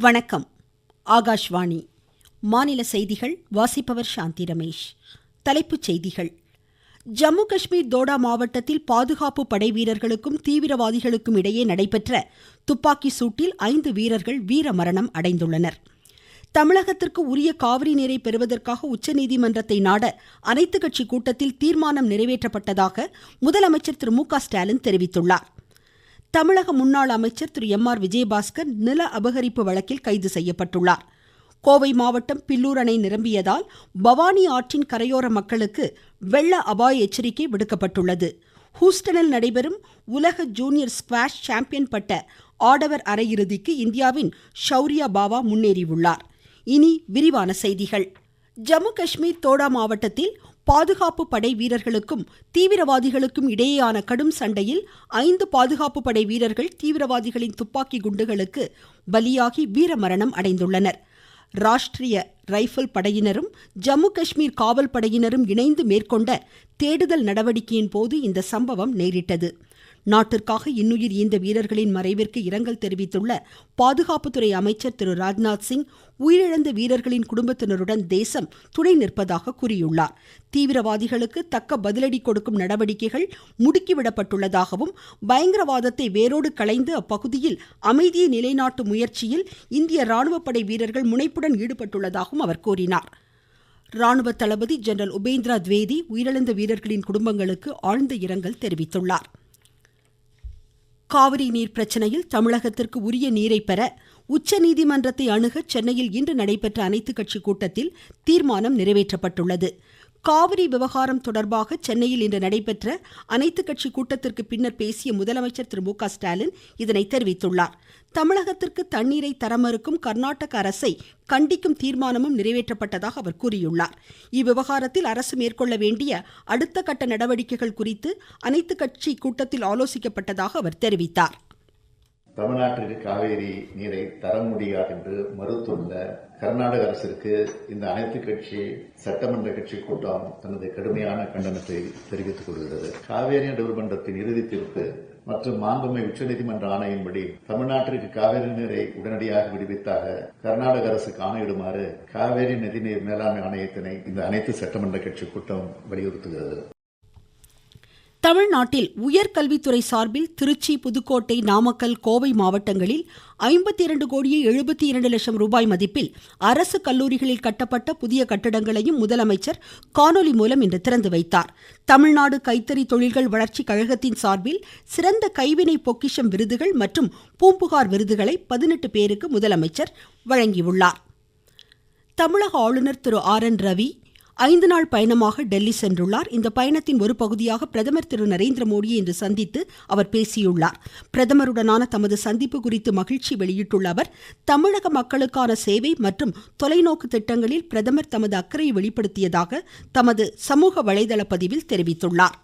வணக்கம். ஆகாஷ்வாணி. மாநில செய்திகள் வாசிப்பவர் சாந்தி ரமேஷ். தலைப்புச் செய்திகள். ஜம்மு காஷ்மீர் தோடா மாவட்டத்தில் பாதுகாப்பு படை வீரர்களுக்கும் தீவிரவாதிகளுக்கும் இடையே நடைபெற்ற துப்பாக்கி சூட்டில் ஐந்து வீரர்கள் வீரமரணம் அடைந்துள்ளனர். தமிழகத்திற்கு உரிய காவிரி நீரை பெறுவதற்காக உச்சநீதிமன்றத்தை நாட அனைத்துக் கட்சி கூட்டத்தில் தீர்மானம் நிறைவேற்றப்பட்டதாக முதலமைச்சர் திரு மு க ஸ்டாலின் தெரிவித்துள்ளார். தமிழக முன்னாள் அமைச்சர் திரு எம் ஆர் விஜயபாஸ்கர் நில அபகரிப்பு வழக்கில் கைது செய்யப்பட்டுள்ளார். கோவை மாவட்டம் பில்லூர் அணை நிரம்பியதால் பவானி ஆற்றின் கரையோர மக்களுக்கு வெள்ள அபாய எச்சரிக்கை விடுக்கப்பட்டுள்ளது. ஹூஸ்டனில் நடைபெறும் உலக ஜூனியர் ஸ்குவாஷ் சாம்பியன் பட்ட ஆடவர் அரையிறுதிக்கு இந்தியாவின் ஷௌரியா பாவா முன்னேறியுள்ளார். இனி விரிவான செய்திகள். ஜம்மு காஷ்மீர் தோடா மாவட்டத்தில் பாதுகாப்பு படை வீரர்களுக்கும் தீவிரவாதிகளுக்கும் இடையேயான கடும் சண்டையில் ஐந்து பாதுகாப்பு படை வீரர்கள் தீவிரவாதிகளின் துப்பாக்கி குண்டுகளுக்கு பலியாகி வீரமரணம் அடைந்துள்ளனர். ராஷ்டிரிய ரைபிள் படையினரும் ஜம்மு காஷ்மீர் காவல் படையினரும் இணைந்து மேற்கொண்ட தேடுதல் நடவடிக்கையின் போது இந்த சம்பவம் நேரிட்டது. நாட்டிற்காக இன்னுயிர் ஈந்த வீரர்களின் மறைவிற்கு இரங்கல் தெரிவித்துள்ள பாதுகாப்புத்துறை அமைச்சர் திரு ராஜ்நாத் சிங் உயிரிழந்த வீரர்களின் குடும்பத்தினருடன் தேசம் துணை நிற்பதாக கூறியுள்ளார். தீவிரவாதிகளுக்கு தக்க பதிலடி கொடுக்கும் நடவடிக்கைகள் முடுக்கிவிடப்பட்டுள்ளதாகவும் பயங்கரவாதத்தை வேரோடு களைந்து அப்பகுதியில் அமைதியை நிலைநாட்டும் முயற்சியில் இந்திய ராணுவப்படை வீரர்கள் முனைப்புடன் ஈடுபட்டுள்ளதாகவும் அவர் கூறினார். ராணுவ தளபதி ஜெனரல் உபேந்திரா துவேதி உயிரிழந்த வீரர்களின் குடும்பங்களுக்கு ஆழ்ந்த இரங்கல் தெரிவித்துள்ளார். காவிரி நீர் பிரச்சனையில் தமிழகத்திற்கு உரிய நீரை பெற உச்சநீதிமன்றத்தை அணுக சென்னையில் இன்று நடைபெற்ற அனைத்துக் கட்சி கூட்டத்தில் தீர்மானம் நிறைவேற்றப்பட்டுள்ளது. காவிரி விவகாரம் தொடர்பாக சென்னையில் இன்று நடைபெற்ற அனைத்துக் கட்சி கூட்டத்திற்கு பின்னர் பேசிய முதலமைச்சர் திரு மு க ஸ்டாலின் இதனை தெரிவித்துள்ளார். தமிழகத்திற்கு தண்ணீரை தர மறுக்கும் கர்நாடக அரசை கண்டிக்கும் தீர்மானமும் நிறைவேற்றப்பட்டதாக அவர் கூறியுள்ளார். இவ்விவகாரத்தில் அரசு மேற்கொள்ள வேண்டிய அடுத்த கட்ட நடவடிக்கைகள் குறித்து அனைத்துக் கட்சி கூட்டத்தில் ஆலோசிக்கப்பட்டதாக அவர் தெரிவித்தார். தமிழ்நாட்டிற்கு காவேரி நீரை தர முடியாது என்று மறுத்துள்ள கர்நாடக அரசிற்கு இந்த அனைத்து கட்சி சட்டமன்ற கட்சி கூட்டம் தனது கடுமையான கண்டனத்தை தெரிவித்துக் கொள்கிறது. காவேரி நடுவர்மன்றத்தின் இறுதி தீர்ப்பு மற்றும் மாண்புமை உச்சநீதிமன்ற ஆணையின்படி தமிழ்நாட்டிற்கு காவேரி நீரை உடனடியாக விடுவித்தாக கர்நாடக அரசுக்கு ஆணையிடுமாறு காவேரி நதிநீர் மேலாண்மை ஆணையத்தினை இந்த அனைத்து சட்டமன்ற கட்சி கூட்டம் வலியுறுத்துகிறது. தமிழ்நாட்டில் உயர்கல்வித்துறை சார்பில் திருச்சி புதுக்கோட்டை நாமக்கல் கோவை மாவட்டங்களில் ஐம்பத்தி இரண்டு கோடியே எழுபத்தி இரண்டு லட்சம் ரூபாய் மதிப்பில் அரசு கல்லூரிகளில் கட்டப்பட்ட புதிய கட்டடங்களையும் முதலமைச்சர் காணொலி மூலம் இன்று திறந்து வைத்தார். தமிழ்நாடு கைத்தறி தொழில்கள் வளர்ச்சி கழகத்தின் சார்பில் சிறந்த கைவினை பொக்கிஷம் விருதுகள் மற்றும் பூம்புகார் விருதுகளை பதினெட்டு பேருக்கு முதலமைச்சர் வழங்கியுள்ளார். தமிழக ஆளுநர் திரு ஆர் என் ரவி ஐந்து நாள் பயணமாக டெல்லி சென்றுள்ளார். இந்த பயணத்தின் ஒரு பகுதியாக பிரதமர் திரு நரேந்திர மோடியை இன்று சந்தித்து அவர் பேசியுள்ளார். பிரதமருடனான தமது சந்திப்பு குறித்து மகிழ்ச்சி வெளியிட்டுள்ள அவர் தமிழக மக்களுக்கான சேவை மற்றும் தொலைநோக்கு திட்டங்களில் பிரதமர் தமது அக்கறையை வெளிப்படுத்தியதாக தமது சமூக வலைதள பதிவில் தெரிவித்துள்ளார்.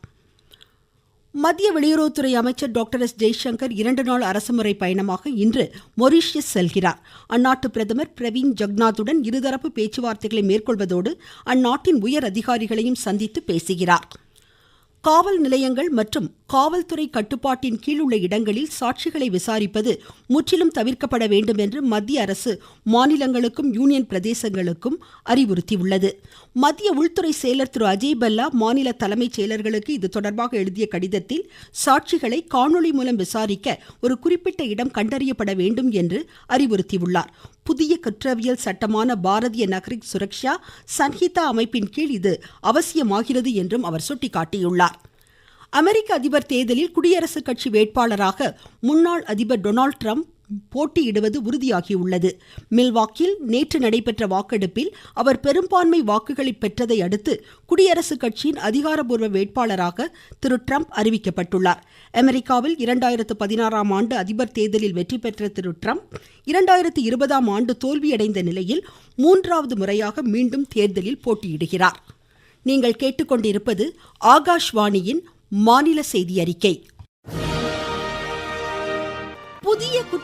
மத்திய வெளியுறவுத்துறை அமைச்சர் டாக்டர் எஸ் ஜெய்சங்கர் இரண்டு நாள் அரசுமுறை பயணமாக இன்று மொரீஷியஸ் செல்கிறார். அந்நாட்டு பிரதமர் பிரவீன் ஜக்நாத்துடன் இருதரப்பு பேச்சுவார்த்தைகளை மேற்கொள்வதோடு அந்நாட்டின் உயர் அதிகாரிகளையும் சந்தித்து பேசுகிறார். காவல் நிலையங்கள் மற்றும் காவல்துறை கட்டுப்பாட்டின் கீழ் உள்ள இடங்களில் சாட்சிகளை விசாரிப்பது முற்றிலும் தவிர்க்கப்பட வேண்டும் என்று மத்திய அரசு மாநிலங்களுக்கும் யூனியன் பிரதேசங்களுக்கும் அறிவுறுத்தியுள்ளது. மத்திய உள்துறை செயலர் திரு. அஜய் பல்லா மாநில தலைமைச் செயலர்களுக்கு இது தொடர்பாக எழுதிய கடிதத்தில் சாட்சிகளை காணொலி மூலம் விசாரிக்க ஒரு குறிப்பிட்ட இடம் கண்டறியப்பட வேண்டும் என்று அறிவுறுத்தியுள்ளார். புதிய குற்றவியல் சட்டமான பாரதிய நகரிக் சுரக்ஷா சன்ஹிதா அமைப்பின் கீழ் இது அவசியமாகிறது என்றும் அவர் சுட்டிக்காட்டியுள்ளார். அமெரிக்க அதிபர் தேர்தலில் குடியரசுக் கட்சி வேட்பாளராக முன்னாள் அதிபர் டொனால்ட் ட்ரம்ப் போட்டியிடுவது உறுதியாகியுள்ளது. மில்வாக்கில் நேற்று நடைபெற்ற வாக்கெடுப்பில் அவர் பெரும்பான்மை வாக்குகளை பெற்றதை அடுத்து குடியரசுக் கட்சியின் அதிகாரப்பூர்வ வேட்பாளராக திரு ட்ரம்ப் அறிவிக்கப்பட்டுள்ளார். அமெரிக்காவில் இரண்டாயிரத்து பதினாறாம் ஆண்டு அதிபர் தேர்தலில் வெற்றி பெற்ற திரு ட்ரம்ப் இரண்டாயிரத்து இருபதாம் ஆண்டு தோல்வியடைந்த நிலையில் மூன்றாவது முறையாக மீண்டும் தேர்தலில் போட்டியிடுகிறார். நீங்கள் கேட்டுக்கொண்டிருப்பது ஆகாஷ்வாணியின் மாநில செய்தி அறிக்கை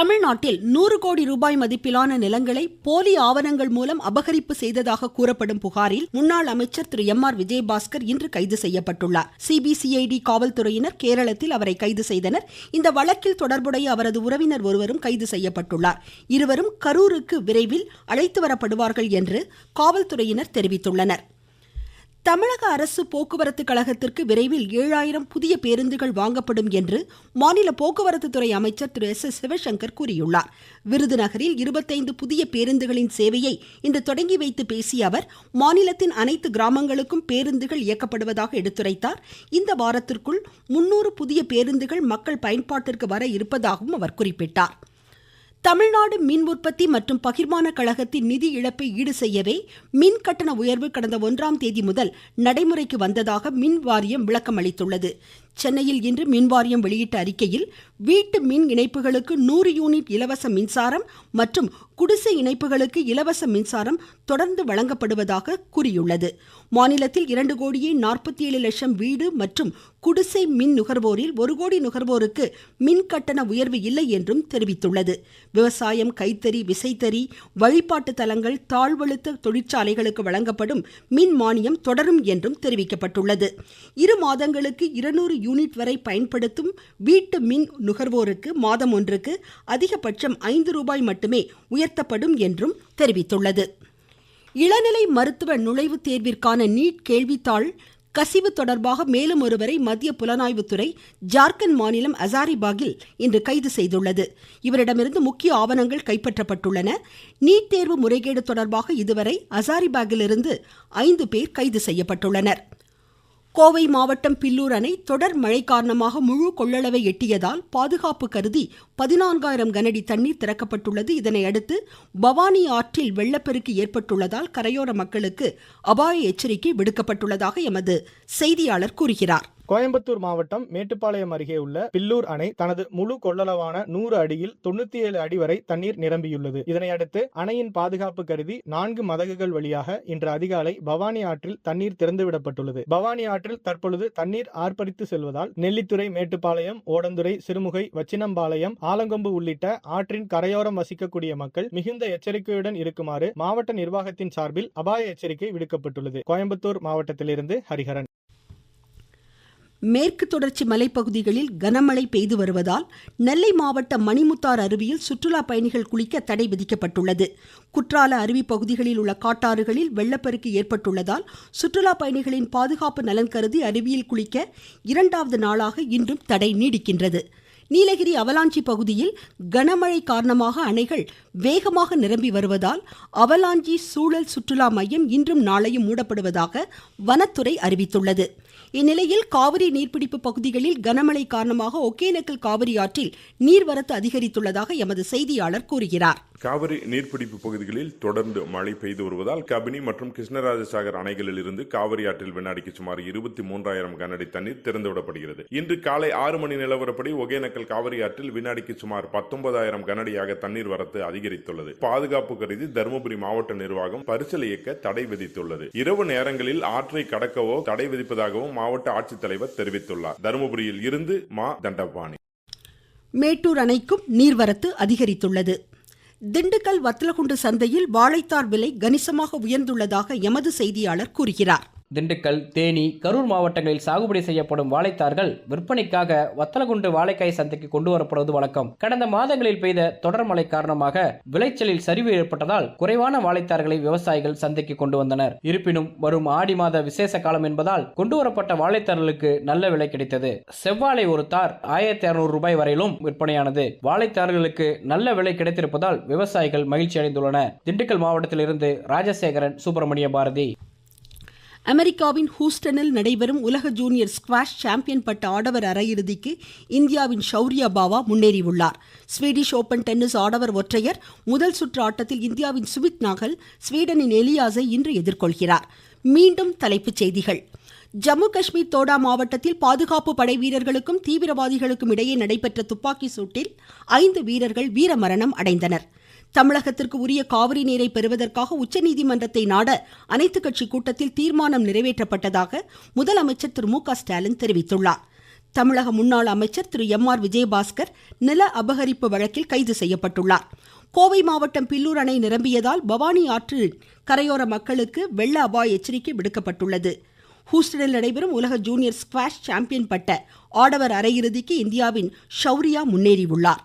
தமிழ்நாட்டில் நூறு கோடி ரூபாய் மதிப்பிலான நிலங்களை போலி ஆவணங்கள் மூலம் அபகரிப்பு செய்ததாக கூறப்படும் புகாரில் முன்னாள் அமைச்சர் திரு எம் ஆர் விஜயபாஸ்கர் இன்று கைது செய்யப்பட்டுள்ளார். சிபிசிஐடி காவல்துறையினர் கேரளத்தில் அவரை கைது செய்தனர். இந்த வழக்கில் தொடர்புடைய அவரது உறவினர் ஒருவரும் கைது செய்யப்பட்டுள்ளார். இருவரும் கரூருக்கு விரைவில் அழைத்து வரப்படுவார்கள் என்று காவல்துறையினர் தெரிவித்துள்ளனர். தமிழக அரசு போக்குவரத்து கழகத்திற்கு விரைவில் ஏழாயிரம் புதிய பேருந்துகள் வாங்கப்படும் என்று மாநில போக்குவரத்து துறை அமைச்சர் திரு எஸ் எஸ் சிவசங்கர் கூறியுள்ளார். விருதுநகரில் இருபத்தைந்து புதிய பேருந்துகளின் சேவையை இன்று தொடங்கி வைத்து பேசிய அவர் மாநிலத்தின் அனைத்து கிராமங்களுக்கும் பேருந்துகள் இயக்கப்படுவதாக எடுத்துரைத்தார். இந்த வாரத்திற்குள் முன்னூறு புதிய பேருந்துகள் மக்கள் பயன்பாட்டிற்கு வர இருப்பதாகவும் அவர் குறிப்பிட்டார். தமிழ்நாடு மின் உற்பத்தி மற்றும் பகிர்மான கழகத்தின் நிதி இழப்பை ஈடு செய்யவே மின் கட்டண உயர்வு கடந்த ஒன்றாம் தேதி முதல் நடைமுறைக்கு வந்ததாக மின் வாரியம் விளக்கம் அளித்துள்ளது சென்னையில் இன்று மின்வாரியம் வெளியிட்ட அறிக்கையில் வீட்டு மின் இணைப்புகளுக்கு நூறு யூனிட் இலவச மின்சாரம் மற்றும் குடிசை இணைப்புகளுக்கு இலவச மின்சாரம் தொடர்ந்து வழங்கப்படுவதாக கூறியுள்ளது. மாநிலத்தில் இரண்டு கோடியே நாற்பத்தி ஏழு லட்சம் வீடு மற்றும் குடிசை மின் நுகர்வோரில் ஒரு கோடி நுகர்வோருக்கு மின் கட்டண உயர்வு இல்லை என்றும் தெரிவித்துள்ளது. விவசாயம் கைத்தறி விசைத்தறி வழிபாட்டு தலங்கள் தாழ்வழுத்த தொழிற்சாலைகளுக்கு வழங்கப்படும் மின் மானியம் தொடரும் என்றும் தெரிவிக்கப்பட்டுள்ளது. இரு மாதங்களுக்கு இருநூறு யூனிட் வரை பயன்படுத்தும் வீட்டு மின் நுகர்வோருக்கு மாதம் ஒன்றுக்கு அதிகபட்சம் ஐந்து ரூபாய் மட்டுமே உயர்த்தப்படும் என்றும் தெரிவித்துள்ளது. இளநிலை மருத்துவ நுழைவுத் தேர்விற்கான நீட் கேள்வித்தாள் கசிவு தொடர்பாக மேலும் ஒருவரை மத்திய புலனாய்வுத்துறை ஜார்க்கண்ட் மாநிலம் அசாரிபாகில் இன்று கைது செய்துள்ளது. இவரிடமிருந்து முக்கிய ஆவணங்கள் கைப்பற்றப்பட்டுள்ளன. நீட் தேர்வு முறைகேடு தொடர்பாக இதுவரை அசாரிபாகிலிருந்து ஐந்து பேர் கைது செய்யப்பட்டுள்ளனா் கோவை மாவட்டம் பில்லூர் அணை தொடர் மழை காரணமாக முழு கொள்ளளவை எட்டியதால் பாதுகாப்பு கருதி பதினான்காயிரம் கனஅடி தண்ணீர் திறக்கப்பட்டுள்ளது. இதனை அடுத்து பவானி ஆற்றில் வெள்ளப்பெருக்கு ஏற்பட்டுள்ளதால் கரையோர மக்களுக்கு அபாய எச்சரிக்கை விடுக்கப்பட்டுள்ளதாக எமது செய்தியாளர் கூறுகிறார். கோயம்புத்தூர் மாவட்டம் மேட்டுப்பாளையம் அருகே உள்ள பில்லூர் அணை தனது முழு கொள்ளளவான நூறு அடியில் தொண்ணூத்தி ஏழு அடி வரை தண்ணீர் நிரம்பியுள்ளது. இதனையடுத்து அணையின் பாதுகாப்பு கருதி நான்கு மதகுகள் வழியாக இன்று அதிகாலை பவானி ஆற்றில் தண்ணீர் திறந்துவிடப்பட்டுள்ளது பவானி ஆற்றில் தற்பொழுது தண்ணீர் ஆர்ப்பரித்து செல்வதால் நெல்லித்துறை மேட்டுப்பாளையம் ஓடந்துறை சிறுமுகை வச்சினம்பாளையம் ஆலங்கொம்பு உள்ளிட்ட ஆற்றின் கரையோரம் வசிக்கக்கூடிய மக்கள் மிகுந்த எச்சரிக்கையுடன் இருக்குமாறு மாவட்ட நிர்வாகத்தின் சார்பில் அபாய எச்சரிக்கை விடுக்கப்பட்டுள்ளது. கோயம்புத்தூர் மாவட்டத்திலிருந்து ஹரிஹரன். மேற்கு தொடர்ச்சி மலைப்பகுதிகளில் கனமழை பெய்து வருவதால் நெல்லை மாவட்டம் மணிமுத்தார் அருவியில் சுற்றுலா பயணிகள் குளிக்க தடை விதிக்கப்பட்டுள்ளது. குற்றால அருவி பகுதிகளில் உள்ள காட்டாறுகளில் வெள்ளப்பெருக்கு ஏற்பட்டுள்ளதால் சுற்றுலா பயணிகளின் பாதுகாப்பு நலன் கருதி அருவியில் குளிக்க இரண்டாவது நாளாக இன்றும் தடை நீடிக்கின்றது. நீலகிரி அவலாஞ்சி பகுதியில் கனமழை காரணமாக அணைகள் வேகமாக நிரம்பி வருவதால் அவலாஞ்சி சூழல் சுற்றுலா மையம் இன்றும் நாளையும் மூடப்படுவதாக வனத்துறை அறிவித்துள்ளது. இந்நிலையில் காவிரி நீர்பிடிப்பு பகுதிகளில் கனமழை காரணமாக ஒகேனக்கல் காவிரி ஆற்றில் நீர்வரத்து அதிகரித்துள்ளதாக எமது செய்தியாளர் கூறுகிறார். காவிரி நீர்பிடிப்பு பகுதிகளில் தொடர்ந்து மழை பெய்து வருவதால் கபினி மற்றும் கிருஷ்ணராஜசாகர் அணைகளில் இருந்து காவிரி ஆற்றில் வினாடிக்கு சுமார் இருபத்தி மூன்றாயிரம் கனஅடி தண்ணீர் திறந்துவிடப்படுகிறது. இன்று காலை ஆறு மணி நிலவரப்படி ஒகேனக்கல் காவிரி ஆற்றில் வினாடிக்கு சுமார் பத்தொன்பதாயிரம் கனஅடியாக தண்ணீர் வரத்து அதிகரித்துள்ளது. பாதுகாப்பு கருதி தருமபுரி மாவட்ட நிர்வாகம் பரிசல் இயக்க தடை விதித்துள்ளது. இரவு நேரங்களில் ஆற்றை கடக்கவோ தடை விதிப்பதாகவும் மாவட்ட ஆட்சித்தலைவர் தெரிவித்துள்ளார். தருமபுரியில் இருந்து மா. தண்டபாணி. மேட்டூர் அணைக்கும் நீர்வரத்து அதிகரித்துள்ளது. திண்டுக்கல் வத்தலகுண்டு சந்தையில் வாழைத்தார் விலை கணிசமாக உயர்ந்துள்ளதாக எமது செய்தியாளர் கூறுகிறார். திண்டுக்கல் தேனி கரூர் மாவட்டங்களில் சாகுபடி செய்யப்படும் வாழைத்தார்கள் விற்பனைக்காக வத்தலகுண்டு வாழைக்காய் சந்தைக்கு கொண்டு வரப்படுவது வழக்கம். கடந்த மாதங்களில் பெய்த தொடர் மழை காரணமாக விளைச்சலில் சரிவு ஏற்பட்டதால் குறைவான வாழைத்தார்களை விவசாயிகள் சந்தைக்கு கொண்டு வந்தனர். இருப்பினும் வரும் ஆடி மாத விசேஷ காலம் என்பதால் கொண்டு வரப்பட்ட வாழைத்தார்களுக்கு நல்ல விலை கிடைத்தது. செவ்வாழை ஒரு தார் ஆயிரத்தி அறுநூறு ரூபாய் வரையிலும் விற்பனையானது. வாழைத்தார்களுக்கு நல்ல விலை கிடைத்திருப்பதால் விவசாயிகள் மகிழ்ச்சி அடைந்துள்ளனர் திண்டுக்கல் மாவட்டத்திலிருந்து ராஜசேகரன் சுப்பிரமணிய பாரதி. அமெரிக்காவின் ஹூஸ்டனில் நடைபெறும் உலக ஜூனியர் ஸ்குவாஷ் சாம்பியன் பட்ட ஆடவர் அரையிறுதிக்கு இந்தியாவின் ஷௌரியா பாவா முன்னேறியுள்ளார். ஸ்வீடிஷ் ஓபன் டென்னிஸ் ஆடவர் ஒற்றையர் முதல் சுற்று ஆட்டத்தில் இந்தியாவின் சுமித் நாகல் ஸ்வீடனின் எலியாஸை இன்று எதிர்கொள்கிறார். மீண்டும் தலைப்புச் செய்திகள். ஜம்மு காஷ்மீர் தோடா மாவட்டத்தில் பாதுகாப்பு படை வீரர்களுக்கும் தீவிரவாதிகளுக்கும் இடையே நடைபெற்ற துப்பாக்கி சூட்டில் ஐந்து வீரர்கள் வீரமரணம் அடைந்தனர். தமிழகத்திற்கு உரிய காவிரி நீரை பெறுவதற்காக உச்சநீதிமன்றத்தை நாட அனைத்துக் கட்சி கூட்டத்தில் தீர்மானம் நிறைவேற்றப்பட்டதாக முதலமைச்சர் திரு மு க ஸ்டாலின் தெரிவித்துள்ளார். தமிழக முன்னாள் அமைச்சர் திரு எம் ஆர் விஜயபாஸ்கர் நில அபகரிப்பு வழக்கில் கைது செய்யப்பட்டுள்ளார். கோவை மாவட்டம் பில்லூர் அணை நிரம்பியதால் பவானி ஆற்றில் கரையோர மக்களுக்கு வெள்ள அபாய எச்சரிக்கை விடுக்கப்பட்டுள்ளது. ஹூஸ்டனில் நடைபெறும் உலக ஜூனியர் ஸ்குவாஷ் சாம்பியன் பட்ட ஆடவர் அரையிறுதிக்கு இந்தியாவின் ஷௌரியா முன்னேறியுள்ளார்.